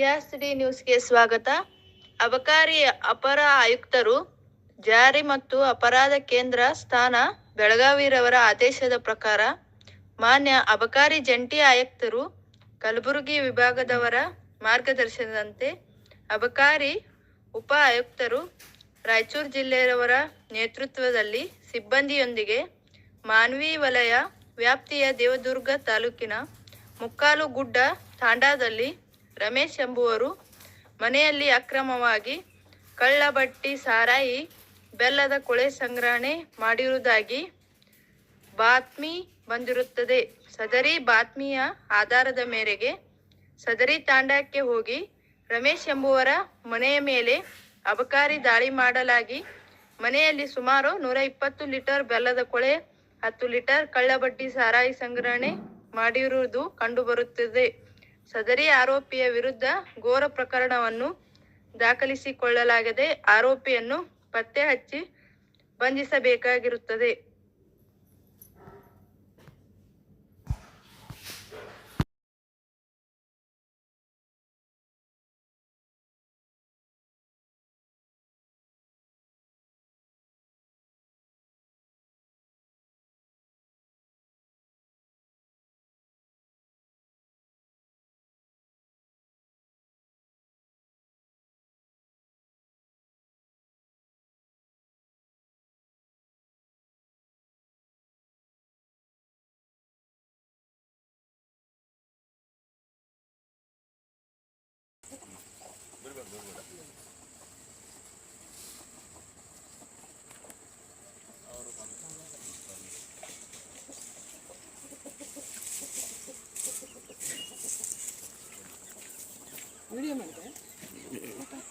ಕೆಆರ್ಸಿಡಿ ನ್ಯೂಸ್ಗೆ ಸ್ವಾಗತ. ಅಬಕಾರಿ ಅಪರ ಆಯುಕ್ತರು ಜಾರಿ ಮತ್ತು ಅಪರಾಧ ಕೇಂದ್ರ ಸ್ಥಾನ ಬೆಳಗಾವಿರವರ ಆದೇಶದ ಪ್ರಕಾರ ಮಾನ್ಯ ಅಬಕಾರಿ ಜಂಟಿ ಆಯುಕ್ತರು ಕಲಬುರಗಿ ವಿಭಾಗದವರ ಮಾರ್ಗದರ್ಶನದಂತೆ ಅಬಕಾರಿ ಉಪ ಆಯುಕ್ತರು ರಾಯಚೂರು ಜಿಲ್ಲೆಯವರ ನೇತೃತ್ವದಲ್ಲಿ ಸಿಬ್ಬಂದಿಯೊಂದಿಗೆ ಮಾನ್ವಿ ವಲಯ ವ್ಯಾಪ್ತಿಯ ದೇವದುರ್ಗ ತಾಲೂಕಿನ ಮುಕ್ಕಾಲು ಗುಡ್ಡ ತಾಂಡಾದಲ್ಲಿ ರಮೇಶ್ ಎಂಬುವರು ಮನೆಯಲ್ಲಿ ಅಕ್ರಮವಾಗಿ ಕಳ್ಳಬಟ್ಟಿ ಸಾರಾಯಿ, ಬೆಲ್ಲದ ಕೊಳೆ ಸಂಗ್ರಹಣೆ ಮಾಡಿರುವುದಾಗಿ ಬಾತ್ಮಿ ಬಂದಿರುತ್ತದೆ. ಸದರಿ ಬಾತ್ಮಿಯ ಆಧಾರದ ಮೇರೆಗೆ ಸದರಿ ತಾಂಡಕ್ಕೆ ಹೋಗಿ ರಮೇಶ್ ಎಂಬುವರ ಮನೆಯ ಮೇಲೆ ಅಬಕಾರಿ ದಾಳಿ ಮಾಡಲಾಗಿ ಮನೆಯಲ್ಲಿ ಸುಮಾರು ನೂರ ಇಪ್ಪತ್ತು ಲೀಟರ್ ಬೆಲ್ಲದ ಕೊಳೆ, ಹತ್ತು ಲೀಟರ್ ಕಳ್ಳಬಟ್ಟಿ ಸಾರಾಯಿ ಸಂಗ್ರಹಣೆ ಮಾಡಿರುವುದು ಕಂಡುಬರುತ್ತದೆ. ಸದರಿ ಆರೋಪಿಯ ವಿರುದ್ಧ ಘೋರ ಪ್ರಕರಣವನ್ನು ದಾಖಲಿಸಿಕೊಳ್ಳಲಾಗದೆ ಆರೋಪಿಯನ್ನು ಪತ್ತೆ ಹಚ್ಚಿ ಬಂಧಿಸಬೇಕಾಗಿರುತ್ತದೆ. 요리하면 안 돼요? 예.